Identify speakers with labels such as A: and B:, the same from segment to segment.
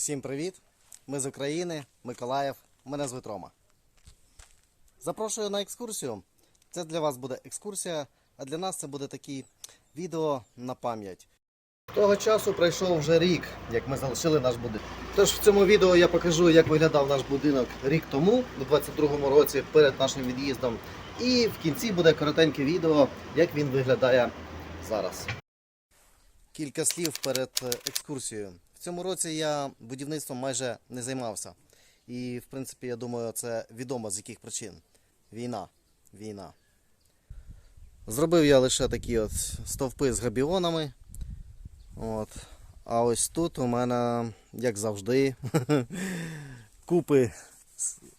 A: Усім привіт! Ми з України, Миколаїв. Мене звуть Рома. Запрошую на екскурсію. Це для вас буде екскурсія, а для нас це буде такі відео на пам'ять. Того часу пройшов вже рік, як ми залишили наш будинок. Тож в цьому відео я покажу, як виглядав наш будинок рік тому, у 22-му році, перед нашим від'їздом. І в кінці буде коротеньке відео, як він виглядає зараз. Кілька слів перед е, екскурсією. Цьому році я будівництвом майже не займався. І, в принципі, я думаю, це відомо з яких причин. Війна. Війна. Зробив я лише такі от стовпи з габіонами. От. А ось тут у мене, як завжди, купи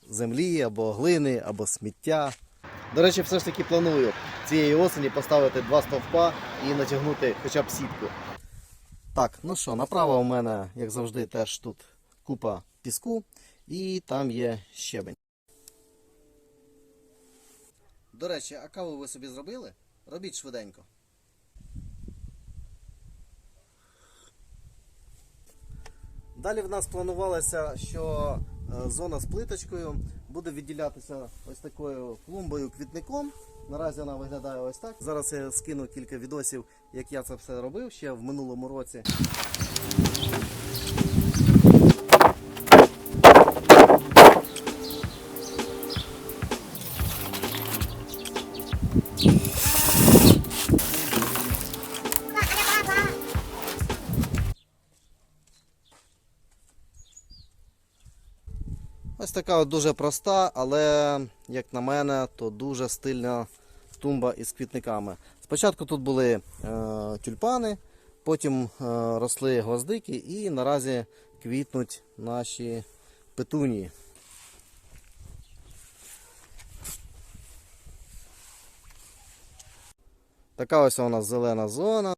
A: землі або глини, або сміття. До речі, все ж таки планую цієї осені поставити два стовпа і натягнути хоча б сітку. Так, ну що, направо у мене, як завжди, теж тут купа піску і там є щебень. До речі, а каву ви собі зробили? Робіть швиденько. Далі в нас планувалося, що зона з плиточкою буде відділятися ось такою клумбою квітником. Наразі вона виглядає ось так. Зараз я скину кілька відосів, як я це все робив ще в минулому році. Ось така от дуже проста, але, як на мене, то дуже стильна тумба із квітниками. Спочатку тут були е, тюльпани, потім е, росли гвоздики і наразі квітнуть наші петунії. Така ось у нас зелена зона.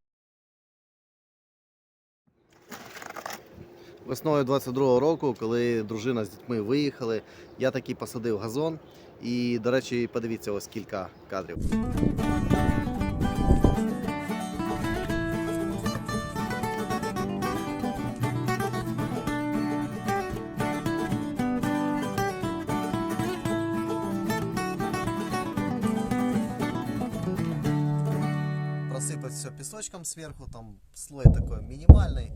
A: Весною 22-го року, коли дружина з дітьми виїхали, я таки посадив газон. І, до речі, подивіться ось кілька кадрів. Просыпать все песочком сверху, там слой такой минимальный.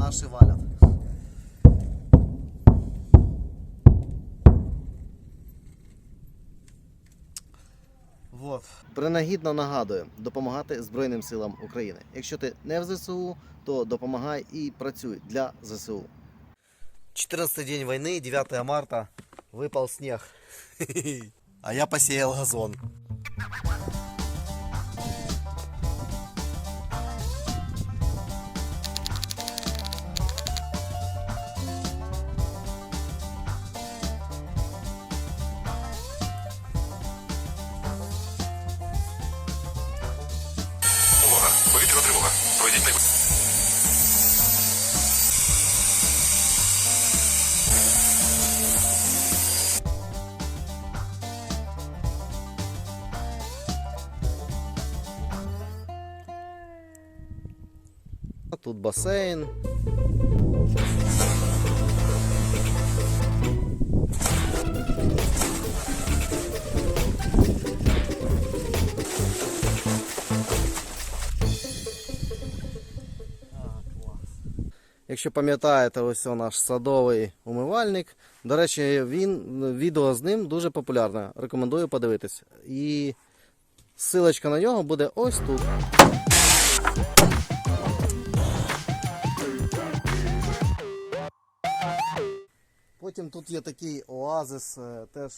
A: Наши валят. Вот. Принагідно нагадую, допомагати Збройним силам України. Якщо ти не в ЗСУ, то допомагай і працюй для ЗСУ. 14 день войны, 9 марта, выпал снег. А я посеял газон.
B: Повітряна тривога. Пройдіть най...
A: Тут басейн. Якщо пам'ятаєте, ось наш садовий умивальник. До речі, він відео з ним дуже популярне. Рекомендую подивитись. І ссылочка на нього буде ось тут. Потім тут є такий оазис, е, теж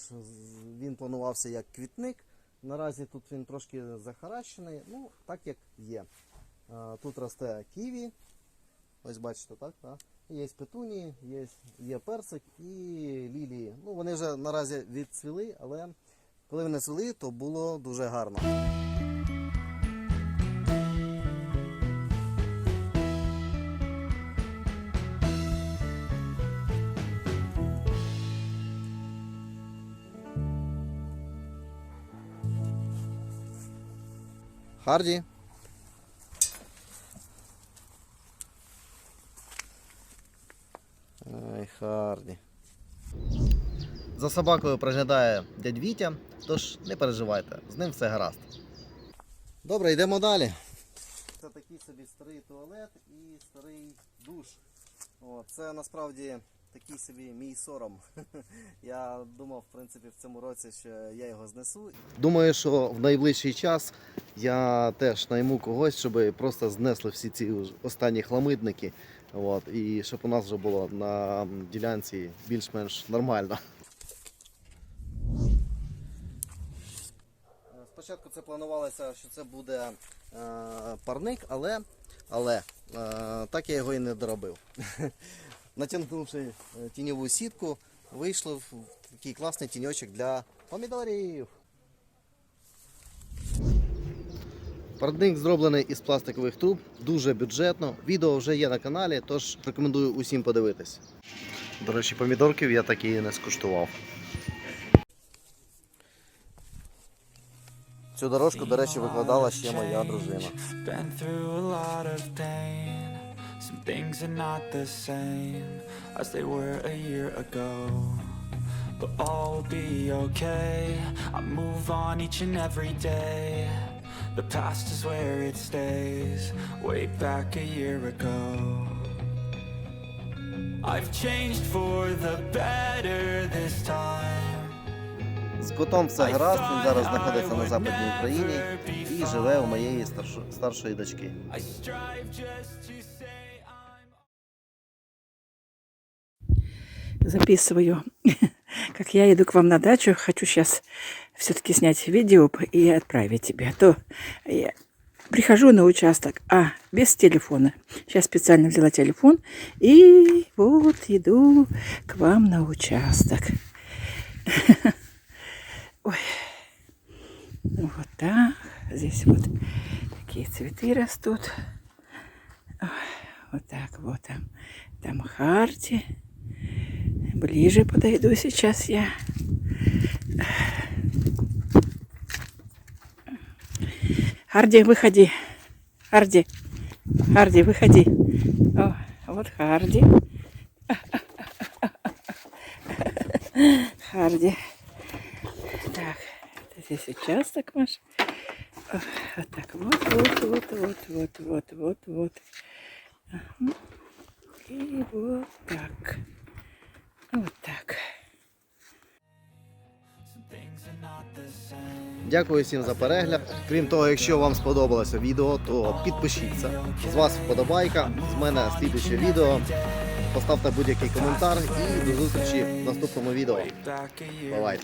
A: він планувався як квітник. Наразі тут він трошки захаращений, ну так як є. Е, Тут росте ківі. Ось бачите, так? так? Є петунії, є, є персик і лілії. Ну, вони вже наразі відцвіли, але коли вони цвіли, то було дуже гарно. Харді. Харді. За собакою приглядає дядь Вітя, тож не переживайте, з ним все гаразд. Добре, йдемо далі. Це такий собі старий туалет і старий душ. О, це насправді такий собі мій сором. Я думав, в принципі, в цьому році, що я його знесу. Думаю, що в найближчий час я теж найму когось, щоб просто знесли всі ці останні хламидники. От, і щоб у нас вже було на ділянці більш-менш нормально. Спочатку це планувалося, що це буде е, парник, але, але е, так я його і не доробив. Натягнувши е, тіньову сітку, вийшло такий класний тіньочок для помідорів. Парник зроблений із пластикових труб, дуже бюджетно. Відео вже є на каналі, тож рекомендую усім подивитись. До речі, помідорків я такі не скуштував. Цю дорожку, до речі, викладала ще моя дружина.
C: Some things are not the same as they were a year ago. But all will be okay. I move on each and every day. The past is where it stays. Way back a year ago. I've changed for the better this time.
A: З котом все гаразд, він зараз знаходиться на Западній Україні і живе у моєї старшо- старшої дочки.
C: I strive just to say I'm
D: записываю, как я иду к вам на дачу. Хочу сейчас все-таки снять видео и отправить тебе. А то я прихожу на участок, а без телефона. Сейчас специально взяла телефон и вот иду к вам на участок. Ой. Ну, Вот так. Здесь вот такие цветы растут. Вот так вот там. Там Харти. Ближе подойду сейчас я. Харди, выходи. Харди. Харди, выходи. О, вот Харди. Харди. Так, это здесь участок наш. Вот так вот, вот, вот, вот, вот, вот, вот, вот. И вот так. Вот так.
A: Дякую всім за перегляд. Крім того, якщо вам сподобалося відео, то підпишіться. З вас вподобайка, з мене слідуюче відео. Поставте будь-який коментар і до зустрічі в наступному відео.
C: Way